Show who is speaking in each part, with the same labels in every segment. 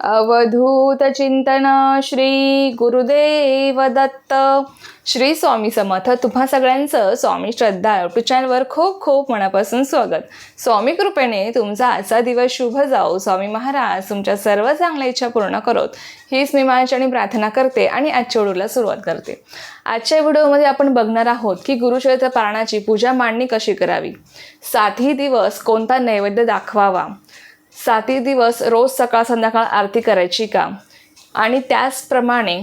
Speaker 1: अवधूत चिंतन श्री गुरुदेव दत्त. श्री स्वामी समर्थ. तुम्हा सगळ्यांचं स्वामी श्रद्धा यूट्यूब चॅनलवर खूप खूप मनापासून स्वागत. स्वामी कृपेने तुमचा आजचा दिवस शुभ जाओ. स्वामी महाराज तुमच्या सर्व चांगल्या इच्छा पूर्ण करोत. हीच मी आणि प्रार्थना करते आणि आजच्या व्हिडिओला सुरुवात करते. आजच्या व्हिडिओमध्ये आपण बघणार आहोत की गुरुचरित्र पारणाची पूजा मांडणी कशी करावी? सातही दिवस कोणता नैवेद्य दाखवावा? सातही दिवस रोज सकाळ संध्याकाळ आरती करायची का? आणि त्याचप्रमाणे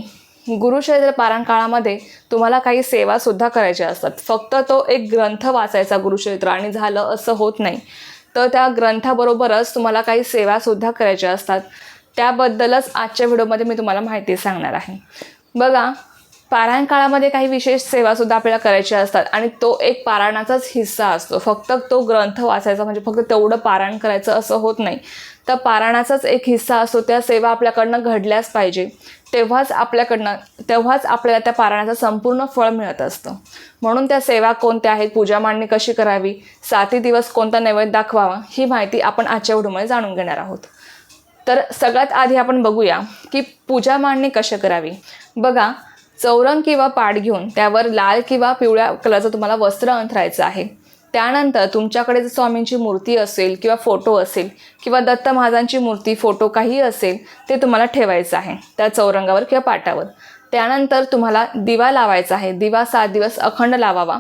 Speaker 1: गुरुचरित्र पारायण काळामध्ये तुम्हाला काही सेवासुद्धा करायच्या असतात. फक्त तो एक ग्रंथ वाचायचा गुरुचरित्र आणि झालं असं होत नाही. तर त्या ग्रंथाबरोबरच तुम्हाला काही सेवासुद्धा करायच्या असतात. त्याबद्दलच आजच्या व्हिडिओमध्ये मी तुम्हाला माहिती सांगणार आहे. बघा पारायण काळामध्ये काही विशेष सेवासुद्धा आपल्याला करायच्या असतात. आणि तो एक पारायणाचाच हिस्सा असतो. फक्त तो ग्रंथ वाचायचा म्हणजे फक्त तेवढं पारायण करायचं असं होत नाही. तर पारायणाचाच एक हिस्सा असतो. त्या सेवा आपल्याकडनं घडल्याच पाहिजे. तेव्हाच आपल्याकडनं तेव्हाच आपल्याला त्या पारायणाचं संपूर्ण फळ मिळत असतं. म्हणून त्या सेवा कोणत्या आहेत? पूजा मांडणी कशी करावी? साती दिवस कोणता नैवेद्य दाखवावा? ही माहिती आपण आजच्या व्हिडिओमध्ये जाणून घेणार आहोत. तर सगळ्यात आधी आपण बघूया की पूजा मांडणी कशी करावी? बघा चौरंग किंवा पाट घेऊन त्यावर लाल किंवा पिवळ्या कलरचं तुम्हाला वस्त्र अंथरायचं आहे. त्यानंतर तुमच्याकडे जर स्वामींची मूर्ती असेल किंवा फोटो असेल किंवा दत्त महाराजांची मूर्ती फोटो काही असेल ते तुम्हाला ठेवायचं आहे त्या चौरंगावर किंवा पाटावर. त्यानंतर तुम्हाला दिवा लावायचा आहे. दिवा सात दिवस अखंड लावावा.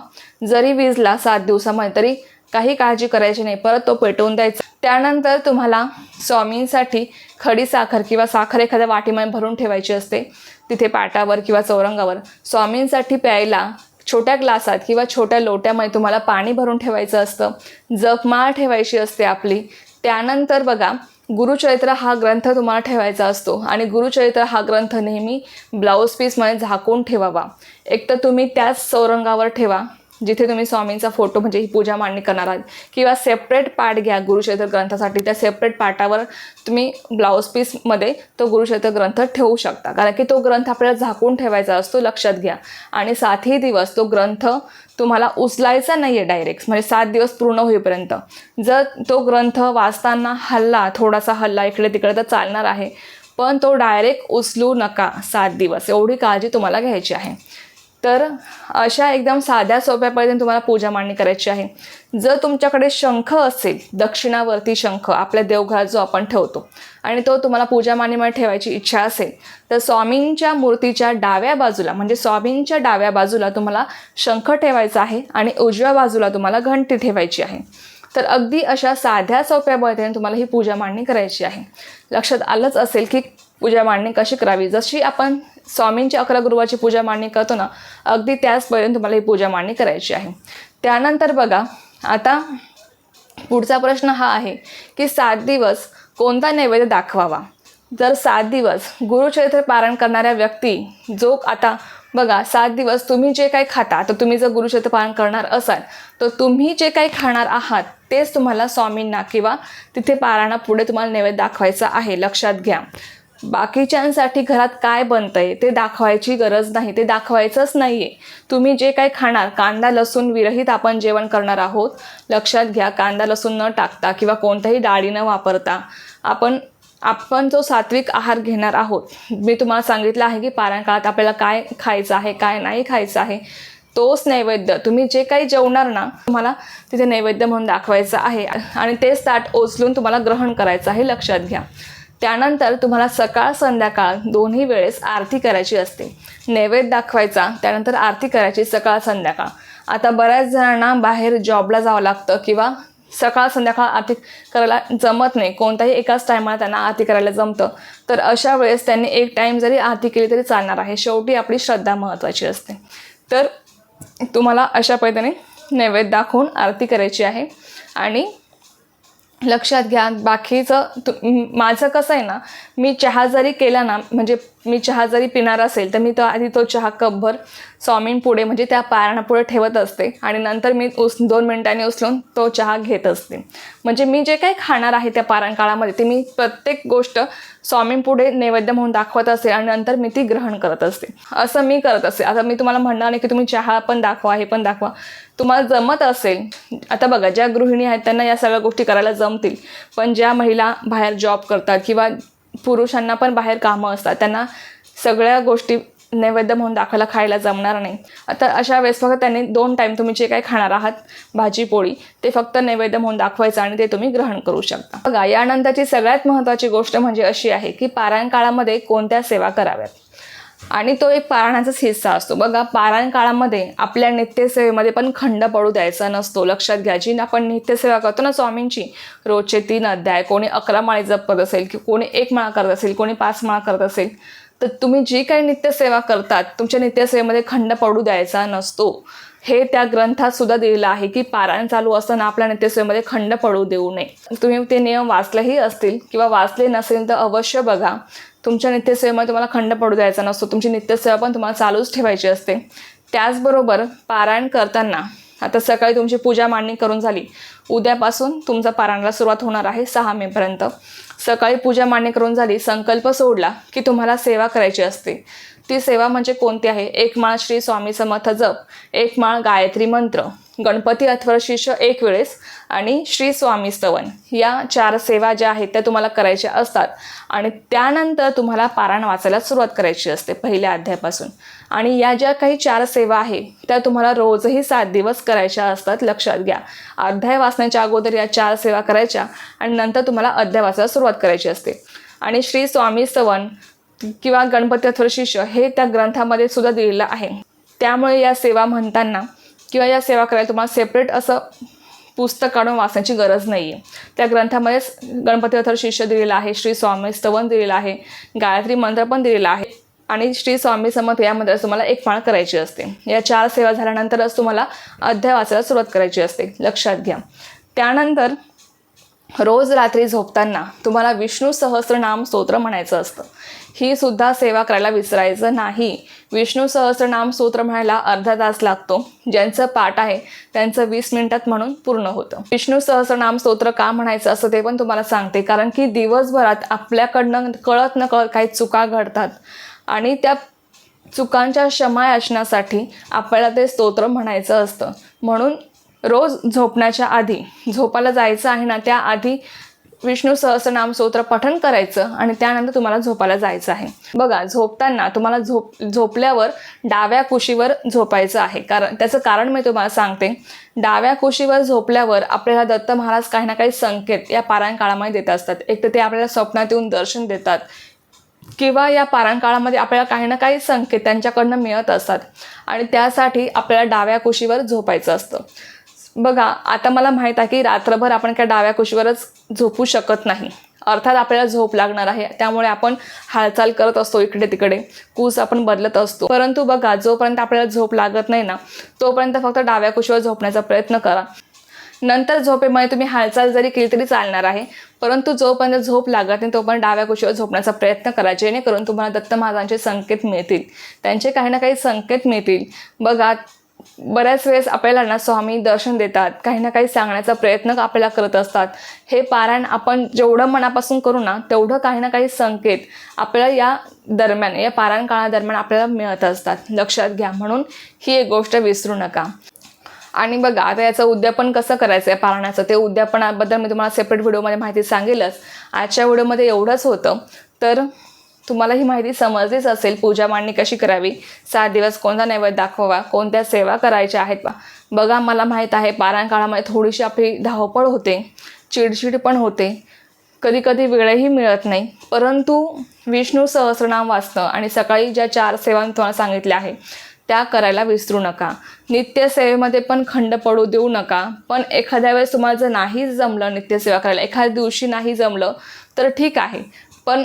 Speaker 1: जरी वीजला सात दिवसामध्ये तरी काही काळजी करायची नाही. परत तो पेटवून द्यायचा. त्यानंतर तुम्हाला स्वामींसाठी खडी साखर किंवा साखर एखाद्या वाटीमध्ये भरून ठेवायची असते. तिथे पाटावर किंवा चौरंगावर. स्वामींसाठी प्यायला छोट्या ग्लासात किंवा छोट्या लोट्यामध्ये तुम्हाला पाणी भरून ठेवायचं असतं. जपमाळ ठेवायची असते आपली. त्यानंतर बघा गुरुचरित्र हा ग्रंथ तुम्हाला ठेवायचा असतो. आणि गुरुचरित्र हा ग्रंथ नेहमी ब्लाऊज पीसमध्ये झाकून ठेवावा. एक तर तुम्ही त्याच चौरंगावर ठेवा. जिथे तुम्ही स्वामींचा फोटो म्हणजे ही पूजा मांडणी करणार आहात किंवा सेपरेट पाठ घ्या गुरुक्षेत्र ग्रंथासाठी त्या सेपरेट पार्टावर तुम्ही ब्लाऊज पीसमध्ये तो गुरुक्षेत्र ग्रंथ ठेवू शकता. कारण की तो ग्रंथ आपल्याला झाकून ठेवायचा असतो लक्षात घ्या. आणि सातही दिवस तो ग्रंथ तुम्हाला उचलायचा नाही आहे डायरेक्ट म्हणजे सात दिवस पूर्ण होईपर्यंत. जर तो ग्रंथ वाचताना हल्ला थोडासा हल्ला इकडे तिकडे तर चालणार आहे. पण तो डायरेक्ट उचलू नका सात दिवस. एवढी काळजी तुम्हाला घ्यायची आहे. तर अशा एकदम साध्या सोप्या पद्धतीने तुम्हाला पूजा मांडणी करायची आहे. जर तुमच्याकडे शंख असेल दक्षिणावरती शंख आपल्या देवघरात जो आपण ठेवतो आणि तो तुम्हाला पूजा मांडणीमध्ये ठेवायची इच्छा असेल तर स्वामींच्या मूर्तीच्या डाव्या बाजूला म्हणजे स्वामींच्या डाव्या बाजूला तुम्हाला शंख ठेवायचा आहे आणि उजव्या बाजूला तुम्हाला घंटी ठेवायची आहे. तर अगदी अशा साध्या सोप्या पद्धतीने तुम्हाला ही पूजा मांडणी करायची आहे. लक्षात आलंच असेल की पूजा मांडणी कशी करावी? जशी आपण स्वामींची अकरा गुरुवाची पूजा मांडणी करतो ना अगदी त्याच तुम्हाला ही पूजा मांडणी करायची आहे. त्यानंतर बघा आता पुढचा प्रश्न हा आहे की सात दिवस कोणता नैवेद्य दाखवावा? जर सात दिवस गुरुचरित्र पारण करणाऱ्या व्यक्ती जो आता बघा सात दिवस तुम्ही जे काही खाता तर तुम्ही जर गुरुचरित्र पारण करणार असाल तर तुम्ही जे काही खाणार आहात तेच तुम्हाला स्वामींना किंवा तिथे पारायणापुढे तुम्हाला नैवेद्य दाखवायचा आहे. लक्षात घ्या. बाकीच्यांसाठी घरात काय बनतंय ते दाखवायची गरज नाही ते दाखवायचंच नाही आहे तुम्ही जे काही खाणार कांदा लसूण विरहित आपण जेवण करणार आहोत लक्षात घ्या कांदा लसूण न टाकता किंवा कोणत्याही डाळी न वापरता आपण आपण जो सात्विक आहार घेणार आहोत. मी तुम्हाला सांगितलं आहे की पारायण काळात आपल्याला काय खायचं आहे काय नाही खायचं आहे तोच नैवेद्य. तुम्ही जे काही जेवणार ना तुम्हाला तिथे नैवेद्य म्हणून दाखवायचं आहे आणि तेच ताट ओचलून तुम्हाला ग्रहण करायचं आहे लक्षात घ्या. त्यानंतर तुम्हाला सकाळ संध्याकाळ दोन्ही वेळेस आरती करायची असते. नैवेद्य दाखवायचा त्यानंतर आरती करायची सकाळ संध्याकाळ. आता बऱ्याच जणांना बाहेर जॉबला जावं लागतं किंवा सकाळ संध्याकाळ आरती करायला जमत नाही. कोणत्याही एकाच टायमाला त्यांना आरती करायला जमतं. तर अशा वेळेस त्यांनी एक टाईम जरी आरती केली तरी चालणार आहे. शेवटी आपली श्रद्धा महत्त्वाची असते. तर तुम्हाला अशा पद्धतीने नैवेद्य दाखवून आरती करायची आहे. आणि लक्षात घ्या. बाकीचं तु माझं कसं आहे ना मी चहा जरी केला ना म्हणजे मी चहा जरी पिणार असेल तर मी तो आधी तो चहा कपभर स्वामींपुढे म्हणजे त्या पारणापुढे ठेवत असते. आणि नंतर मी उस दोन मिनिटांनी उचलून तो चहा घेत असते. म्हणजे मी जे काही खाणार आहे त्या पारायण काळामध्ये ते मी प्रत्येक गोष्ट स्वामींपुढे नैवेद्य म्हणून दाखवत असते आणि नंतर मी ती ग्रहण करत असते. असं मी करत असते. आता मी तुम्हाला म्हणणार नाही की तुम्ही चहा पण दाखवा हे पण दाखवा. तुम्हाला जमत असेल आता बघा ज्या गृहिणी आहेत त्यांना या सगळ्या गोष्टी करायला जमतील. पण ज्या महिला बाहेर जॉब करतात किंवा पुरुषांना पण बाहेर कामं असतात. त्यांना सगळ्या गोष्टी नैवेद्य म्हणून दाखवायला खायला जमणार नाही. आता अशा वेळेस फक्त त्यांनी दोन टाईम तुम्ही जे काही खाणार आहात भाजी पोळी ते फक्त नैवेद्य म्हणून दाखवायचं आणि ते तुम्ही ग्रहण करू शकता. बघा यानंतरची सगळ्यात महत्त्वाची गोष्ट म्हणजे अशी आहे की पारायण काळामध्ये कोणत्या सेवा कराव्यात? आणि तो एक पारायणाचाच हिस्सा असतो. बघा पारायण काळामध्ये आपल्या नित्यसेवेमध्ये पण खंड पडू द्यायचा नसतो. लक्षात घ्या जी आपण नित्यसेवा करतो ना स्वामींची रोजचे तीन अध्याय कोणी अकरा माळी जप करत असेल की कोणी एक माळा करत असेल कोणी पाच माळा करत असेल तर तुम्ही जी काही नित्यसेवा करतात तुमच्या नित्यसेवेमध्ये खंड पडू द्यायचा नसतो. हे त्या ग्रंथात सुद्धा दिलेलं आहे की पारायण चालू असताना आपल्या नित्यसेवेमध्ये खंड पडू देऊ नये. तुम्ही ते नियम वाचलेही असतील किंवा वाचले नसेल तर अवश्य बघा. तुमच्या नित्यसेवेमध्ये तुम्हाला खंड पडू द्यायचा नसतो. तुमची नित्यसेवा पण तुम्हाला चालूच ठेवायची असते. त्याचबरोबर पारायण करताना आता सकाळी तुमची पूजा मांडणी करून झाली. उद्यापासून तुमचा पारायणाला सुरुवात होणार आहे सहा मेपर्यंत सकाळी पूजा मांडणी करून झाली संकल्प सोडला की तुम्हाला सेवा करायची असते. ती सेवा म्हणजे कोणती आहे? एक माळ श्री स्वामी समर्थ जप एक माळ गायत्री मंत्र गणपती अथवा शिष्य एक वेळेस आणि श्री स्वामी स्तवन. या चार सेवा ज्या आहेत त्या तुम्हाला करायच्या असतात. आणि त्यानंतर तुम्हाला पारायण वाचायला सुरुवात करायची असते पहिल्या अध्यायापासून. आणि या ज्या काही चार सेवा आहे त्या तुम्हाला रोजही सात दिवस करायच्या असतात लक्षात घ्या. अध्याय वाचण्याच्या अगोदर या चार सेवा करायच्या आणि नंतर तुम्हाला अध्याय वाचायला सुरुवात करायची असते. आणि श्री स्वामी स्तवन किंवा गणपती अथवा शिष्य हे त्या ग्रंथामध्ये सुद्धा दिलेलं आहे. त्यामुळे या सेवा म्हणताना किंवा या सेवा करायला तुम्हाला सेपरेट असं पुस्तक काढून वाचण्याची गरज नाही आहे त्या ग्रंथामध्येच गणपती अथर शिष्य दिलेलं आहे श्री स्वामी स्तवन दिलेलं आहे गायत्री मंत्र पण दिलेला आहे आणि श्री स्वामी समर्थ या मंत्रात तुम्हाला एक फाळ करायची असते. या चार सेवा झाल्यानंतरच तुम्हाला अध्याय वाचायला सुरुवात करायची असते. लक्षात घ्या. त्यानंतर रोज रात्री झोपताना तुम्हाला विष्णू सहस्रनाम स्तोत्र म्हणायचं असतं. ही सुद्धा सेवा करायला विसरायचं नाही. विष्णू सहस्रनाम स्तोत्र म्हणायला अर्धा तास लागतो. ज्यांचं पाठ आहे त्यांचं वीस मिनिटात म्हणून पूर्ण होतं. विष्णू सहस्रनाम स्तोत्र का म्हणायचं असं ते पण तुम्हाला सांगते. कारण की दिवसभरात आपल्याकडनं कळत न कळत काही चुका घडतात. आणि त्या चुकांच्या क्षमा याचनासाठी आपल्याला ते स्तोत्र म्हणायचं असतं. म्हणून रोज झोपण्याच्या आधी झोपायला जायचं आहे ना त्याआधी विष्णू सहस्रनाम स्तोत्र पठन करायचं आणि त्यानंतर तुम्हाला झोपायला जायचं आहे. बघा झोपताना तुम्हाला झोप झोपल्यावर डाव्या कुशीवर झोपायचं आहे. कारण त्याचं कारण मी तुम्हाला सांगते. डाव्या कुशीवर झोपल्यावर आपल्याला दत्त महाराज काही ना काही संकेत या पारायण काळामध्ये देत असतात. एक तर ते आपल्याला स्वप्नात येऊन दर्शन देतात. किंवा या पारायण काळामध्ये आपल्याला काही ना काही संकेत त्यांच्याकडनं मिळत असतात. आणि त्यासाठी आपल्याला डाव्या कुशीवर झोपायचं असतं. बघा आता मला माहीत आहे की रात्रभर आपण काय डाव्या कुशीवरच झोपू शकत नाही. अर्थात आपल्याला झोप लागणार आहे. त्यामुळे आपण हालचाल करत असतो इकडे तिकडे. कूस आपण बदलत असतो. परंतु बघा जोपर्यंत आपल्याला झोप लागत नाही ना तोपर्यंत फक्त डाव्या कुशीवर झोपण्याचा प्रयत्न करा. नंतर झोपेमध्ये तुम्ही हालचाल जरी केली तरी चालणार आहे. परंतु जोपर्यंत झोप लागत नाही तोपर्यंत डाव्या कुशीवर झोपण्याचा प्रयत्न करा. जेणेकरून तुम्हाला दत्त महाराजांचे संकेत मिळतील. त्यांचे काही ना काही संकेत मिळतील. बघा बऱ्याच वेळेस आपल्याला ना स्वामी दर्शन देतात काही ना काही सांगण्याचा प्रयत्न आपल्याला करत असतात. हे पारायण आपण जेवढं मनापासून करू ना तेवढं काही ना काही संकेत आपल्याला या दरम्यान या पारायण काळादरम्यान आपल्याला मिळत असतात. लक्षात घ्या म्हणून ही एक गोष्ट विसरू नका. आणि बघा आता याचं उद्यापन कसं करायचं आहे पारायणाचं? ते उद्यापनाबद्दल मी तुम्हाला सेपरेट व्हिडिओमध्ये माहिती सांगेलच. आजच्या व्हिडिओमध्ये एवढंच होतं. तर तुम्हाला ही माहिती समजलीच असेल पूजा मांडणी कशी करावी? सात दिवस कोणता नैवेद्य दाखवावा? कोणत्या सेवा करायच्या आहेत बा? बघा मला माहीत आहे पारायण काळामध्ये थोडीशी आपली धावपळ होते चिडचिड पण होते. कधी कधी वेळही मिळत नाही. परंतु विष्णू सहस्रनाम वाचणं आणि सकाळी ज्या चार सेवा मी तुम्हाला सांगितल्या आहे त्या करायला विसरू नका. नित्यसेवेमध्ये पण खंड पडू देऊ नका. पण एखाद्या वेळेस तुम्हाला जर नाही जमलं नित्यसेवा करायला एखाद्या दिवशी नाही जमलं तर ठीक आहे. पण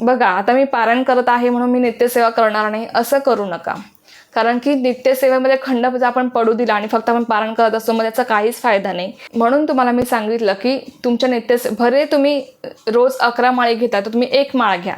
Speaker 1: बघा आता मी पारायण करत आहे म्हणून मी नित्यसेवा करणार नाही असं करू नका. कारण की नित्यसेवेमध्ये खंड जर आपण पडू दिला आणि फक्त आपण पारण करत असतो मग त्याचा काहीच फायदा नाही. म्हणून तुम्हाला मी सांगितलं की तुमच्या नित्यसे भरे तुम्ही रोज अकरा माळे घेता तर तुम्ही एक माळ घ्या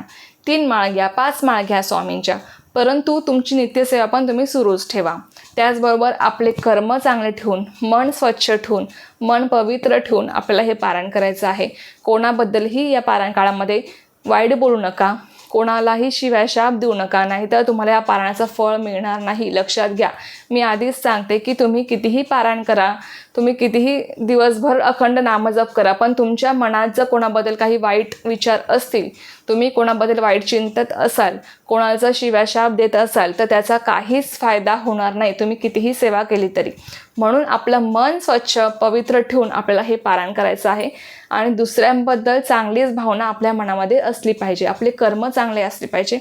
Speaker 1: तीन माळ घ्या पाच माळ घ्या स्वामींच्या. परंतु तुमची नित्यसेवा पण तुम्ही सुरूच ठेवा. त्याचबरोबर आपले कर्म चांगले ठेवून मन स्वच्छ ठेवून मन पवित्र ठेवून आपल्याला हे पारायण करायचं आहे. कोणाबद्दलही या पारायण काळामध्ये वाईट बोलू नका. कोणालाही शिवाय शाप देऊ नका. नाहीतर तुम्हाला या पारायणाचं फळ मिळणार नाही. लक्षात घ्या. मी आधीच सांगते की तुम्ही कितीही पारायण करा. तुम्ही कितीही दिवसभर अखंड नामजप करा. पण तुमच्या मनात जर कोणाबद्दल काही वाईट विचार असतील तुम्ही कोणाबद्दल वाईट चिंतत असाल कोणाचा शिव्याशाप देत असाल तर त्याचा काहीच फायदा होणार नाही. तुम्ही कितीही सेवा केली तरी. म्हणून आपलं मन स्वच्छ पवित्र ठेवून आपल्याला हे पारायण करायचं आहे. आणि दुसऱ्यांबद्दल चांगलीच भावना आपल्या मनामध्ये असली पाहिजे. आपले कर्म चांगले असले पाहिजे.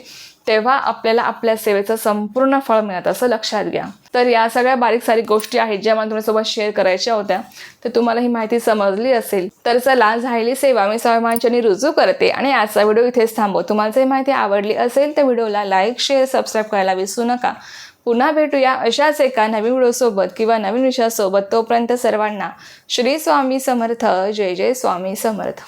Speaker 1: तेव्हा आपल्याला आपल्या सेवेचं संपूर्ण फळ मिळत असं लक्षात घ्या. तर या सगळ्या बारीक सारीक गोष्टी आहेत ज्या मला तुमच्यासोबत शेअर करायच्या होत्या. तर तुम्हाला ही माहिती समजली असेल. तर चला झालेली सेवा. मी स्वामीमांच्यानी रुजू करते आणि आजचा व्हिडिओ इथेच थांबव. तुम्हाला जर माहिती आवडली असेल तर व्हिडिओला लाईक शेअर सबस्क्राईब करायला विसरू नका. पुन्हा भेटूया अशाच एका नवीन व्हिडिओसोबत किंवा नवीन विषयासोबत. तोपर्यंत सर्वांना श्री स्वामी समर्थ. जय जय स्वामी समर्थ.